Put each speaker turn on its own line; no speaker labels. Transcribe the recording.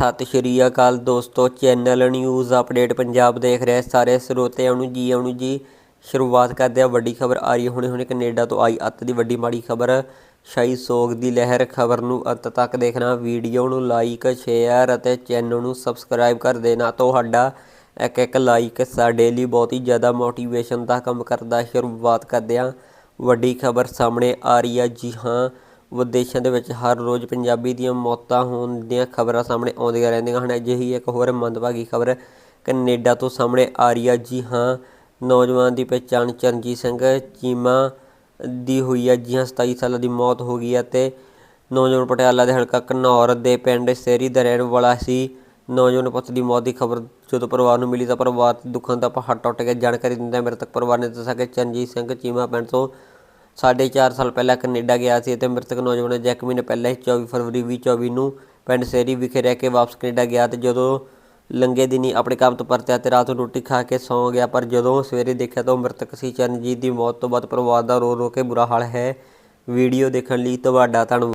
ਸਤਿ ਸ਼੍ਰੀ ਅਕਾਲ ਦੋਸਤੋ, channel news update Punjab ਦੇਖ ਰਹੇ ਸਾਰੇ ਸਰੋਤਿਆਂ ਨੂੰ ਜੀ ਆਉਣ ਜੀ। ਸ਼ੁਰੂਆਤ ਕਰਦੇ ਆ ਵੱਡੀ ਖਬਰ ਆ ਰਹੀ ਹੈ। ਹੁਣੇ ਹੁਣੇ ਕੈਨੇਡਾ ਤੋਂ ਆਈ ਅੱਤ ਦੀ ਵੱਡੀ ਮਾੜੀ ਖਬਰ। ਸ਼ਾਹੀ ਸੋਗ ਦੀ ਲਹਿਰ ਖਬਰ ਨੂੰ ਅੰਤ ਤੱਕ ਦੇਖਣਾ, ਵੀਡੀਓ ਨੂੰ ਲਾਈਕ, ਸ਼ੇਅਰ ਅਤੇ ਚੈਨਲ ਨੂੰ ਸਬਸਕ੍ਰਾਈਬ ਕਰ ਦੇਣਾ। ਤੁਹਾਡਾ ਇੱਕ ਇੱਕ ਲਾਈਕ ਸਾਡੇ ਲਈ ਬਹੁਤ ਹੀ ਜ਼ਿਆਦਾ ਮੋਟੀਵੇਸ਼ਨ ਦਾ ਕੰਮ ਕਰਦਾ। ਸ਼ੁਰੂਆਤ ਕਰਦੇ ਆ ਵੱਡੀ ਖਬਰ ਸਾਹਮਣੇ ਆ ਰਹੀ ਆ ਜੀ ਹਾਂ ਵਿਦੇਸ਼ਾਂ ਦੇ ਵਿੱਚ ਹਰ ਰੋਜ਼ ਪੰਜਾਬੀ ਦੀਆਂ ਮੌਤਾਂ ਹੋਣ ਦੀਆਂ ਖਬਰਾਂ ਸਾਹਮਣੇ ਆਉਂਦੀਆਂ ਰਹਿੰਦੀਆਂ ਹਨ। ਅਜਿਹੀ ਇੱਕ ਹੋਰ ਮੰਦਭਾਗੀ ਖਬਰ ਕੈਨੇਡਾ ਤੋਂ ਸਾਹਮਣੇ ਆ ਰਹੀ ਹੈ। ਜੀ ਹਾਂ, ਨੌਜਵਾਨ ਦੀ ਪਛਾਣ ਚਰਨਜੀਤ ਸਿੰਘ ਚੀਮਾ ਦੀ ਹੋਈ ਹੈ। ਜੀ ਹਾਂ 27 ਸਾਲਾਂ ਦੀ ਮੌਤ ਹੋ ਗਈ ਹੈ ਤੇ ਨੌਜਵਾਨ ਪਟਿਆਲਾ ਦੇ ਹਲਕਾ ਘਨੌਰ ਦੇ ਪਿੰਡ ਸੇਰੀ ਦਾ ਰਹਿਣ ਵਾਲਾ ਸੀ। ਨੌਜਵਾਨ ਪੁੱਤ ਦੀ ਮੌਤ ਦੀ ਖਬਰ ਜਦੋਂ ਪਰਿਵਾਰ ਨੂੰ ਮਿਲੀ ਤਾਂ ਪਰਿਵਾਰ ਦੁੱਖਾਂ ਦਾ ਪਹਾੜ ਟੁੱਟ ਗਿਆ। ਜਾਣਕਾਰੀ ਦਿੰਦਿਆਂ ਮ੍ਰਿਤਕ ਪਰਿਵਾਰ ਨੇ ਦੱਸਿਆ ਕਿ ਚਰਨਜੀਤ ਸਿੰਘ ਚੀਮਾ ਪਿੰਡ ਤੋਂ ਸਾਢੇ ਚਾਰ ਸਾਲ ਪਹਿਲਾਂ ਕੈਨੇਡਾ ਗਿਆ ਸੀ ਅਤੇ ਮ੍ਰਿਤਕ ਨੌਜਵਾਨ ਜੈਕ ਮਹੀਨੇ ਪਹਿਲਾਂ ਹੀ 24 ਫਰਵਰੀ 2024 ਨੂੰ ਪਿੰਡ ਸੇਰੀ ਵਿਖੇ ਰਹਿ ਕੇ ਵਾਪਸ ਕੈਨੇਡਾ ਗਿਆ ਤੇ ਜਦੋਂ ਲੰਗੇ ਦਿਨੀ ਆਪਣੇ ਕੰਮ ਤੋਂ ਪਰਤਿਆ ਤੇ ਰਾਤ ਨੂੰ ਰੋਟੀ ਖਾ ਕੇ ਸੌਂ ਗਿਆ, ਪਰ ਜਦੋਂ ਸਵੇਰੇ ਦੇਖਿਆ ਤਾਂ ਉਹ ਮ੍ਰਿਤਕ ਸੀ। ਚਰਨਜੀਤ ਦੀ ਮੌਤ ਤੋਂ ਬਾਅਦ ਪਰਿਵਾਰ ਦਾ ਰੋ ਰੋ ਕੇ ਬੁਰਾ ਹਾਲ ਹੈ। ਵੀਡੀਓ ਦੇਖਣ ਲਈ ਤੁਹਾਡਾ ਧੰਨਵਾਦ।